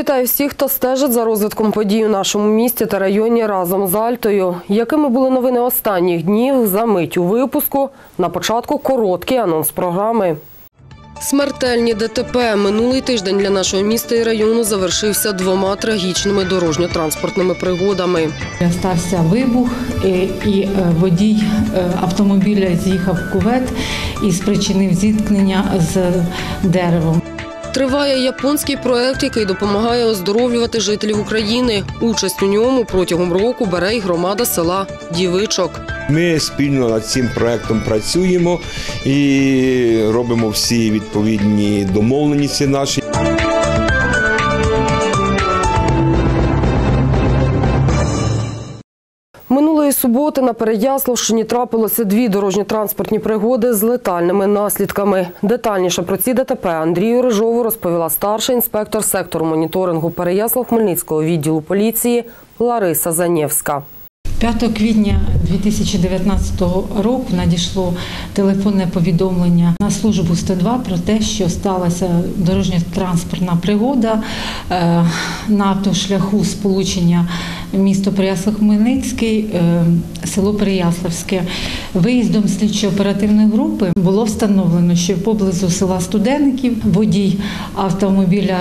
Вітаю всіх, хто стежить за розвитком подій у нашому місті та районі разом з Альтою. Якими були новини останніх днів за мить у випуску? На початку короткий анонс програми. Смертельні ДТП минулий тиждень для нашого міста і району завершився двома трагічними дорожньо-транспортними пригодами. Стався вибух і е, водій е, автомобіля з'їхав в кувет і спричинив зіткнення з деревом. Триває японський проект, який допомагає оздоровлювати жителів України. Участь у ньому протягом року бере й громада села Дівичок. Ми спільно над цим проектом працюємо і робимо всі відповідні домовленості наші. Минулої суботи на Переяславщині трапилося дві дорожньо-транспортні пригоди з летальними наслідками. Детальніше про ці ДТП Андрію Рижову розповіла старша інспектор сектору моніторингу Переяслав-Хмельницького відділу поліції Лариса Занєвська. 5 квітня 2019 року надійшло телефонне повідомлення на службу 102 про те, що сталася дорожньо-транспортна пригода е, на автошляху сполучення місто Переяслав-Хмельницький, е, село Переяславське. Виїздом слідчо-оперативної групи було встановлено, що поблизу села Студенників водій автомобіля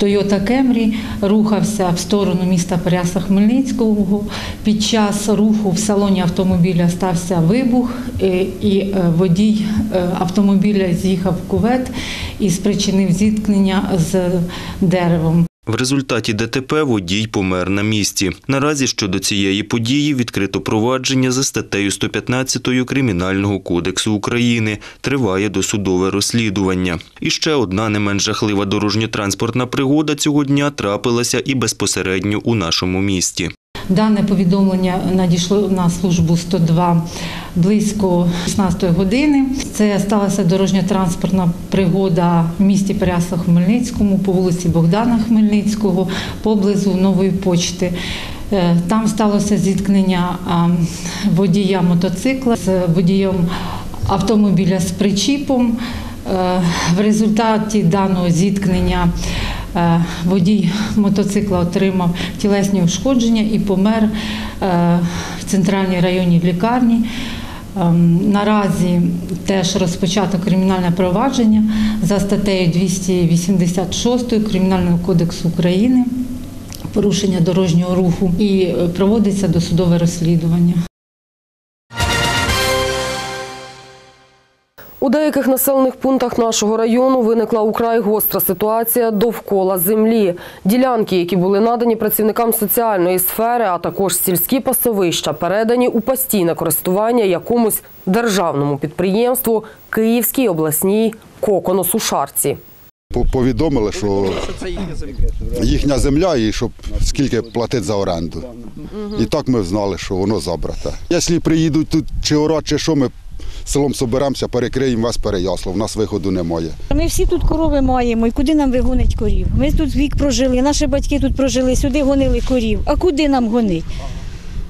Toyota Camry рухався в сторону міста Переяслав-Хмельницького. Під час руху в салоні автомобіля стався вибух, е, і е, водій автомобіля з'їхав в кувет і спричинив зіткнення з деревом. В результаті ДТП водій помер на місці. Наразі щодо цієї події відкрито провадження за статтею 115 Кримінального кодексу України. Триває досудове розслідування. І ще одна не менш жахлива дорожньо-транспортна пригода цього дня трапилася і безпосередньо у нашому місті. Дане повідомлення надійшло на службу 102 близько 16 години. Це сталася дорожньо-транспортна пригода в місті Переяслав-Хмельницькому по вулиці Богдана Хмельницького поблизу нової почти. Е, Там сталося зіткнення водія мотоцикла з водієм автомобіля з причіпом. Е, В результаті даного зіткнення водій мотоцикла отримав тілесні ушкодження і помер е, в центральній районній лікарні. Ем, Наразі теж розпочато кримінальне провадження за статтею 286 Кримінального кодексу України порушення дорожнього руху і е, проводиться досудове розслідування. У деяких населених пунктах нашого району виникла украй гостра ситуація довкола землі. Ділянки, які були надані працівникам соціальної сфери, а також сільські пасовища, передані у постійне користування якомусь державному підприємству Київській обласній коконосушарці. Повідомили, що їхня земля і щоб скільки платить за оренду. І так ми знали, що воно забрате. Якщо приїдуть тут чи орати, чи що, ми селом соберемося, перекриємо весь Переяслав, у нас виходу немає. Ми всі тут корови маємо, і куди нам вигонить корів? Ми тут вік прожили, наші батьки тут прожили, сюди гонили корів. А куди нам гонить?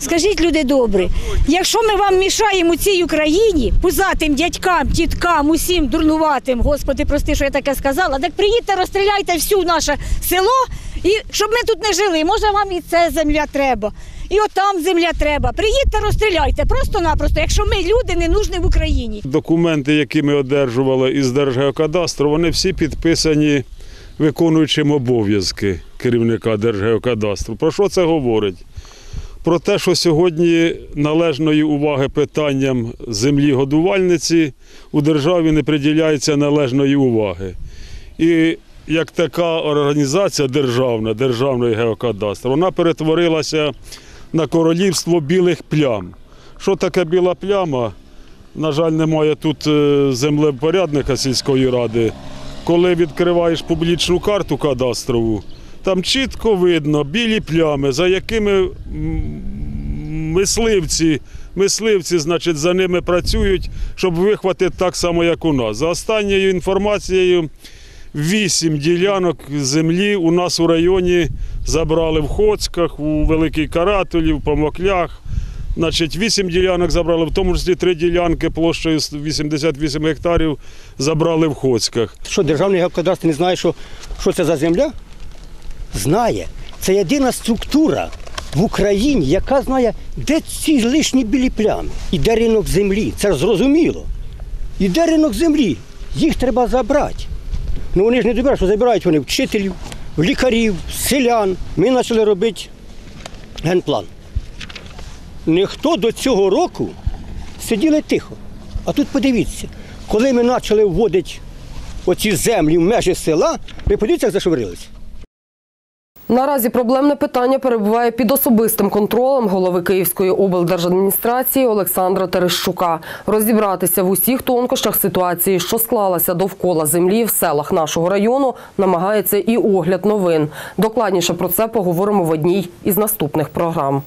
Скажіть, люди добрі, якщо ми вам мішаємо цій Україні, пузатим дядькам, тіткам, усім дурнуватим, господи, прости, що я таке сказала, так приїдьте, розстріляйте всю наше село, і щоб ми тут не жили. Може, вам і це земля треба, і отам земля треба. Приїдьте, розстріляйте, просто-напросто, якщо ми люди не нужні в Україні. Документи, які ми одержували із Держгеокадастру, вони всі підписані виконуючим обов'язки керівника Держгеокадастру. Про що це говорить? Про те, що сьогодні належної уваги питанням землі годувальниці у державі не приділяється належної уваги. І як така організація державна, Державний геокадастр, вона перетворилася на королівство білих плям. Що таке біла пляма? На жаль, немає тут е, землепорядника сільської ради. Коли відкриваєш публічну карту кадастрову, там чітко видно білі плями, за якими мисливці, мисливці, значить, за ними працюють, щоб вихватити так само, як у нас. За останньою інформацією, вісім ділянок землі у нас у районі забрали в Хоцьках, у Великій Каратулі, в Помоклях. Значить, 8 ділянок забрали, в тому числі 3 ділянки площею 88 гектарів забрали в Хоцьках. Що державний геокадастр не знає, що, що це за земля? знає. Це єдина структура в Україні, яка знає, де ці лишні білі плями. І де ринок землі. Це ж зрозуміло. І де ринок землі. Їх треба забрати. Ну вони ж не добирають, що забирають вони вчителів, лікарів, селян. Ми почали робити генплан. Ніхто до цього року сиділи тихо. А тут подивіться, коли ми почали вводити оці землі в межі села, ви подивіться, як зашевелилися. Наразі проблемне питання перебуває під особистим контролем голови Київської облдержадміністрації Олександра Терещука. Розібратися в усіх тонкощах ситуації, що склалася довкола землі в селах нашого району, намагається і огляд новин. Докладніше про це поговоримо в одній із наступних програм.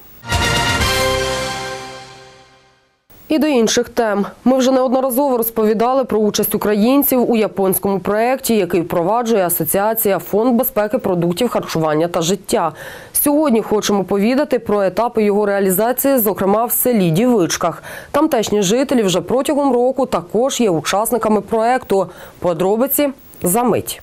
І до інших тем. Ми вже неодноразово розповідали про участь українців у японському проєкті, який впроваджує Асоціація Фонд безпеки продуктів харчування та життя. Сьогодні хочемо повідати про етапи його реалізації, зокрема в селі Дівичках. Тамтешні жителі вже протягом року також є учасниками проєкту. Подробиці за мить.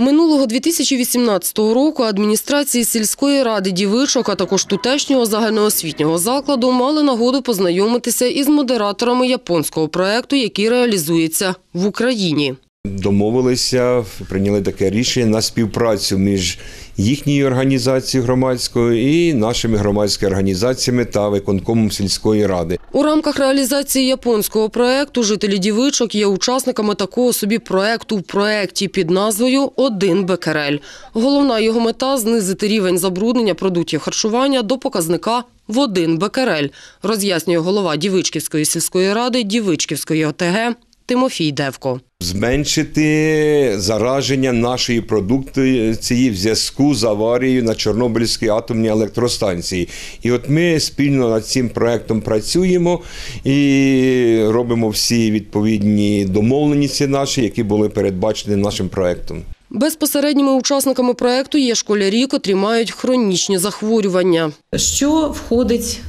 Минулого 2018 року адміністрації сільської ради дівичок, а також тутешнього загальноосвітнього закладу мали нагоду познайомитися із модераторами японського проекту, який реалізується в Україні. Домовилися, прийняли таке рішення на співпрацю між їхньою організацією громадською і нашими громадськими організаціями та виконкомом сільської ради. У рамках реалізації японського проекту жителі дівичок є учасниками такого собі проекту в проекті під назвою Один Бекерель. Головна його мета знизити рівень забруднення продуктів харчування до показника в один Бекерель, роз'яснює голова Дівичківської сільської ради Дівичківської ОТГ Тимофій Девко. Зменшити зараження нашої продукції в зв'язку з аварією на Чорнобильській атомній електростанції. І от ми спільно над цим проектом працюємо і робимо всі відповідні домовленості наші, які були передбачені нашим проектом. Безпосередніми учасниками проекту є школярі, котрі мають хронічні захворювання. Що входить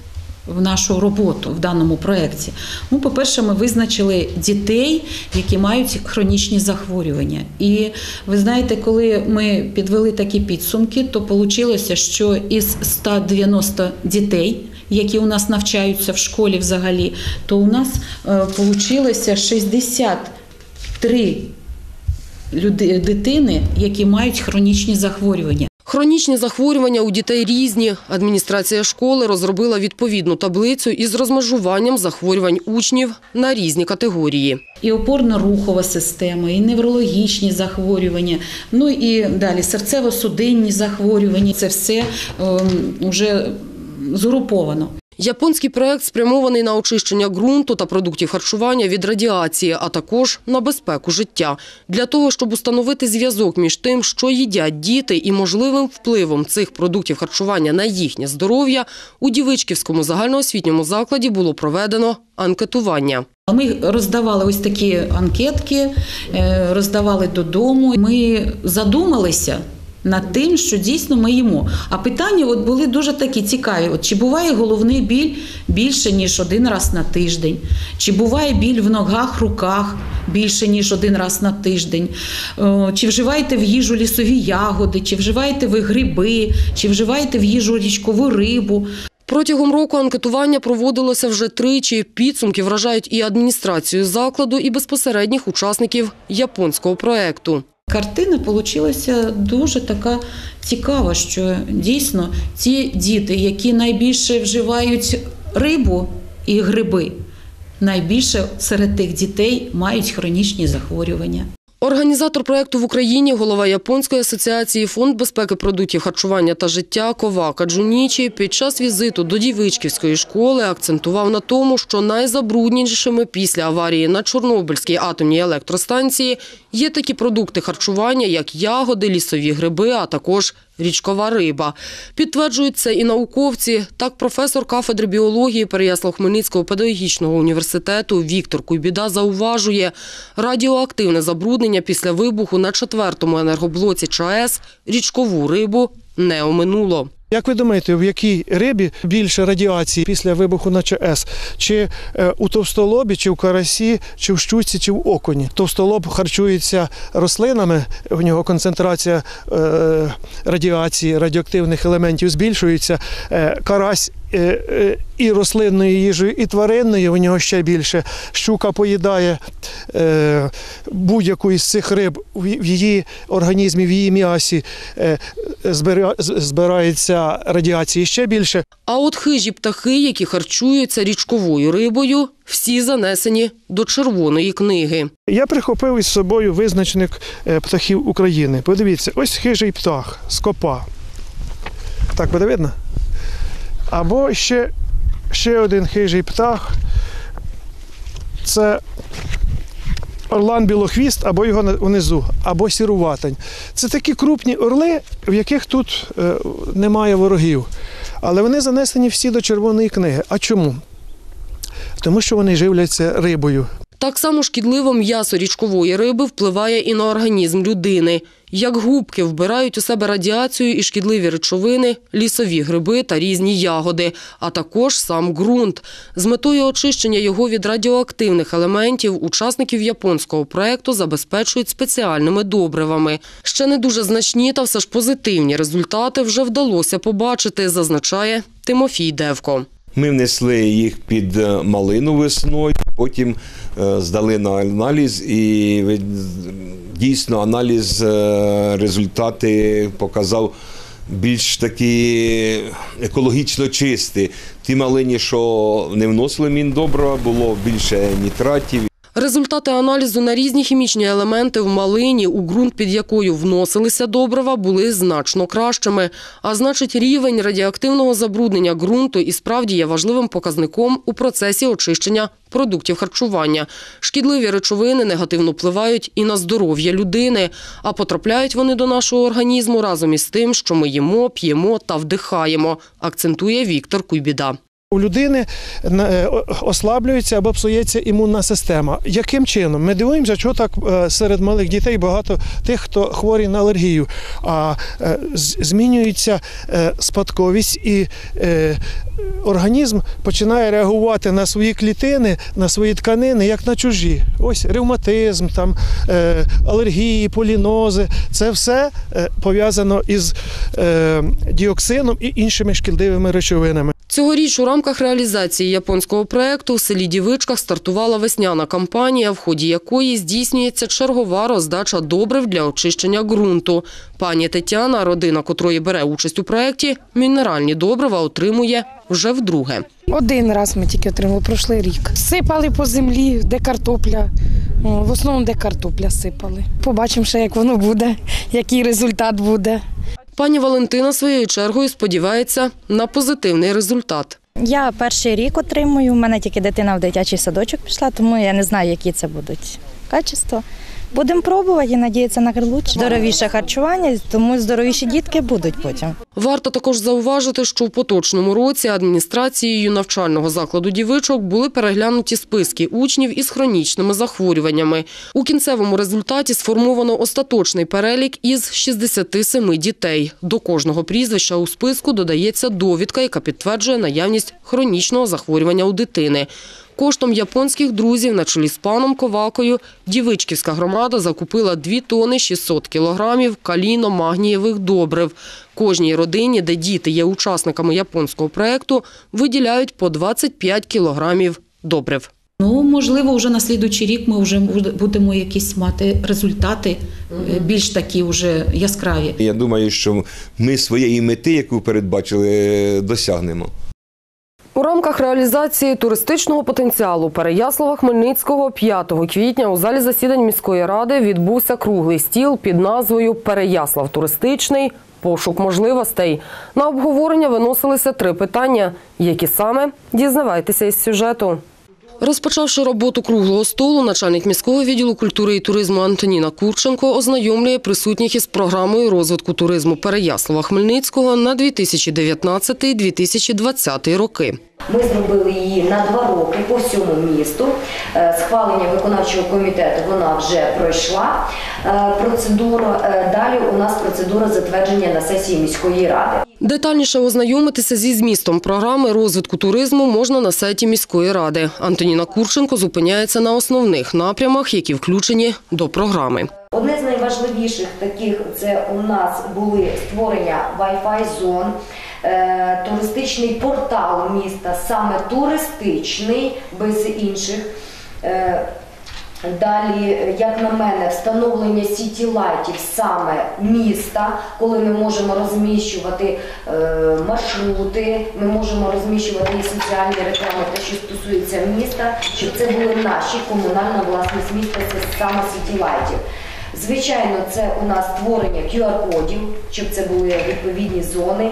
в нашу роботу в даному проєкті? Ну, по-перше, ми визначили дітей, які мають хронічні захворювання. І ви знаєте, коли ми підвели такі підсумки, то вийшло, що із 190 дітей, які у нас навчаються в школі взагалі, то у нас вийшло 63 люди, дитини, які мають хронічні захворювання. Хронічні захворювання у дітей різні. Адміністрація школи розробила відповідну таблицю із розмежуванням захворювань учнів на різні категорії. І опорно-рухова система, і неврологічні захворювання, ну і далі серцево-судинні захворювання. Це все ем, вже згруповано. Японський проект спрямований на очищення ґрунту та продуктів харчування від радіації, а також на безпеку життя. Для того, щоб установити зв'язок між тим, що їдять діти, і можливим впливом цих продуктів харчування на їхнє здоров'я, у Дівичківському загальноосвітньому закладі було проведено анкетування. Ми роздавали ось такі анкетки, е, роздавали додому. Ми задумалися над тим, що дійсно ми їмо. А питання от були дуже такі цікаві: от чи буває головний біль більше ніж один раз на тиждень, чи буває біль в ногах, руках більше ніж один раз на тиждень, Е, чи вживаєте в їжу лісові ягоди, чи вживаєте ви гриби, чи вживаєте в їжу річкову рибу. Протягом року анкетування проводилося вже тричі. Підсумки вражають і адміністрацію закладу, і безпосередніх учасників японського проекту. Картина вийшла дуже така цікава, що дійсно ті діти, які найбільше вживають рибу і гриби, найбільше серед тих дітей мають хронічні захворювання. Організатор проекту в Україні, голова Японської асоціації Фонд безпеки продуктів харчування та життя Ковака Джунічі під час візиту до Дівичківської школи акцентував на тому, що найзабруднішими після аварії на Чорнобильській атомній електростанції є такі продукти харчування, як ягоди, лісові гриби, а також річкова риба. Підтверджують це і науковці. Так, професор кафедри біології Переяслав-Хмельницького педагогічного університету Віктор Куйбіда зауважує, радіоактивне забруднення після вибуху на четвертому енергоблоці ЧАЕС річкову рибу не оминуло. Як ви думаєте, в якій рибі більше радіації після вибуху на ЧАЕС? Чи е, у товстолобі, чи в карасі, чи в щуці, чи в окуні? Товстолоб харчується рослинами, в нього концентрація е, радіації, радіоактивних елементів збільшується. Е, карась і рослинною їжею, і тваринною, в нього ще більше. Щука поїдає е, будь-яку із цих риб в її організмі, в її м'ясі е, збирається радіації ще більше. А от хижі птахи, які харчуються річковою рибою, всі занесені до червоної книги. Я прихопив із собою визначник е, птахів України. Подивіться, ось хижий птах, скопа. Так буде видно? Або ще, ще один хижий птах. Це орлан білохвіст, або його внизу, або сіруватень. Це такі крупні орли, в яких тут е, немає ворогів. Але вони занесені всі до червоної книги. А чому? Тому що вони живляться рибою. Так само шкідливо м'ясо річкової риби впливає і на організм людини. Як губки вбирають у себе радіацію і шкідливі речовини, лісові гриби та різні ягоди, а також сам ґрунт. З метою очищення його від радіоактивних елементів учасників японського проекту забезпечують спеціальними добривами. Ще не дуже значні та все ж позитивні результати вже вдалося побачити, зазначає Тимофій Девко. Ми внесли їх під е, малину весною, потім е, здали на аналіз, і дійсно аналіз е, результати показав більш такі екологічно чисті. Ті малині, що не вносили міндобрива, було більше нітратів. Результати аналізу на різні хімічні елементи в малині, у ґрунт, під якою вносилися добрива, були значно кращими. А значить, рівень радіоактивного забруднення ґрунту і справді є важливим показником у процесі очищення продуктів харчування. Шкідливі речовини негативно впливають і на здоров'я людини, а потрапляють вони до нашого організму разом із тим, що ми їмо, п'ємо та вдихаємо, акцентує Віктор Куйбіда. У людини е, ослаблюється або псується імунна система. Яким чином? Ми дивуємося, що так е, серед малих дітей багато тих, хто хворий на алергію. А е, змінюється спадковість і організм починає реагувати на свої клітини, на свої тканини, як на чужі. Ось ревматизм, там, алергії, полінози. Це все пов'язано із діоксином і іншими шкідливими речовинами. Цьогоріч у рамках реалізації японського проекту в селі Дівичках стартувала весняна кампанія, в ході якої здійснюється чергова роздача добрив для очищення ґрунту. Пані Тетяна, родина котрої бере участь у проекті, мінеральні добрива отримує вже вдруге. Один раз ми тільки отримали прошлий рік. Сипали по землі, де картопля. В основному, де картопля сипали. Побачимо ще, як воно буде, який результат буде. Пані Валентина своєю чергою сподівається на позитивний результат. Я перший рік отримую. У мене тільки дитина в дитячий садочок пішла, тому я не знаю, які це будуть качества. Будемо пробувати і надіятися на краще. Здоровіше харчування, тому здоровіші дітки будуть потім. Варто також зауважити, що в поточному році адміністрацією навчального закладу дівичок були переглянуті списки учнів із хронічними захворюваннями. У кінцевому результаті сформовано остаточний перелік із 67 дітей. До кожного прізвища у списку додається довідка, яка підтверджує наявність хронічного захворювання у дитини. Коштом японських друзів на чолі з паном Ковакою Дівичківська громада закупила 2 тони 600 кілограмів калійно-магнієвих добрив. Кожній родині, де діти є учасниками японського проекту, виділяють по 25 кілограмів добрив. Ну, можливо, вже на слідуючий рік ми вже будемо якісь мати результати е, більш такі вже яскраві. Я думаю, що ми своєї мети, яку передбачили, досягнемо. У рамках реалізації туристичного потенціалу Переяслава Хмельницького 5 квітня у залі засідань міської ради відбувся круглий стіл під назвою Переяслав туристичний. Пошук можливостей на обговорення виносилися три питання. Які саме дізнавайтеся із сюжету. Розпочавши роботу круглого столу, начальник міського відділу культури і туризму Антоніна Курченко ознайомлює присутніх із програмою розвитку туризму Переяслава Хмельницького на 2019-2020 роки. Ми зробили її на два роки по всьому місту. Е, Схвалення виконавчого комітету вона вже пройшла е, процедуру. Е, Далі у нас процедура затвердження на сесії міської ради. Детальніше ознайомитися зі змістом програми розвитку туризму можна на сайті міської ради. Антоніна Курченко зупиняється на основних напрямах, які включені до програми. Одне з найважливіших таких це у нас були створення Wi-Fi зон, е, туристичний портал міста, саме туристичний, без інших. Далі, як на мене, встановлення сіті-лайтів саме міста, коли ми можемо розміщувати е, маршрути, ми можемо розміщувати і соціальні реклами, те, що стосується міста, щоб це були наші комунальна власність міста, це саме сіті-лайтів. Звичайно, це у нас створення QR-кодів, щоб це були відповідні зони.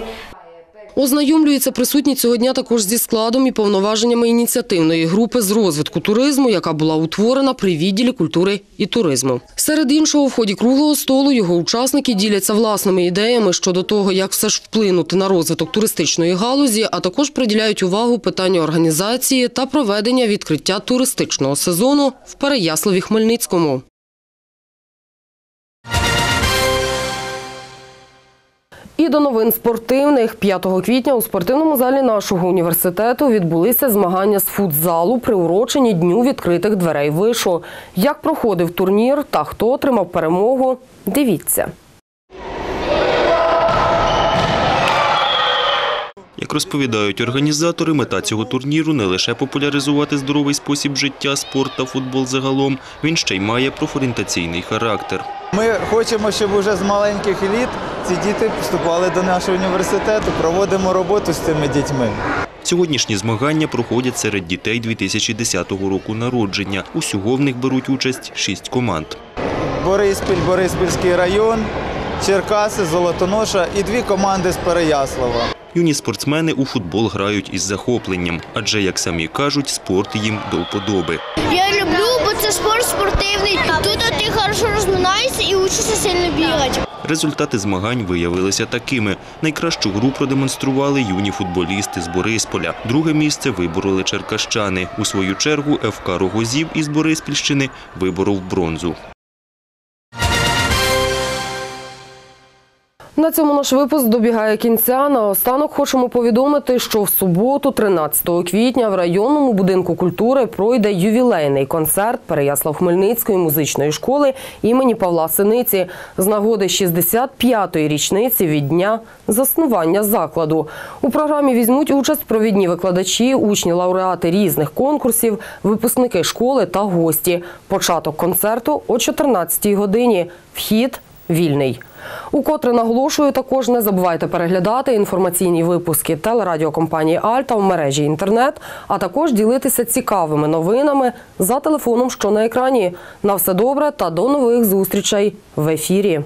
Ознайомлюються присутні цього дня також зі складом і повноваженнями ініціативної групи з розвитку туризму, яка була утворена при відділі культури і туризму. Серед іншого, в ході круглого столу його учасники діляться власними ідеями щодо того, як все ж вплинути на розвиток туристичної галузі, а також приділяють увагу питанню організації та проведення відкриття туристичного сезону в Переяславі Хмельницькому. І до новин спортивних 5 квітня у спортивному залі нашого університету відбулися змагання з футзалу, приурочені дню відкритих дверей вишу. Як проходив турнір та хто отримав перемогу, дивіться. Як розповідають організатори, мета цього турніру не лише популяризувати здоровий спосіб життя, спорт та футбол загалом, він ще й має профорієнтаційний характер. Ми хочемо, щоб уже з маленьких літ ці діти вступали до нашого університету, проводимо роботу з цими дітьми. Сьогоднішні змагання проходять серед дітей 2010 року народження. Усього в них беруть участь шість команд. Бориспіль, Бориспільський район, Черкаси, Золотоноша і дві команди з Переяслава. Юні спортсмени у футбол грають із захопленням, адже, як самі кажуть, спорт їм до вподоби. Я люблю, бо це спорт спортивний. Тут ти хорошо розминаєшся і учишся сильно бігати. Результати змагань виявилися такими. Найкращу гру продемонстрували юні футболісти з Борисполя. Друге місце вибороли черкащани. У свою чергу ФК Рогозів із Бориспільщини виборов бронзу. На цьому наш випуск добігає кінця. Наостанок хочемо повідомити, що в суботу, 13 квітня, в районному будинку культури пройде ювілейний концерт Переяслав-Хмельницької музичної школи імені Павла Синиці з нагоди 65-ї річниці від дня заснування закладу. У програмі візьмуть участь провідні викладачі, учні, лауреати різних конкурсів, випускники школи та гості. Початок концерту о 14-й годині. Вхід вільний. Укотре наголошую, також не забувайте переглядати інформаційні випуски телерадіокомпанії Альта в мережі інтернет, а також ділитися цікавими новинами за телефоном, що на екрані. На все добре та до нових зустрічей в ефірі.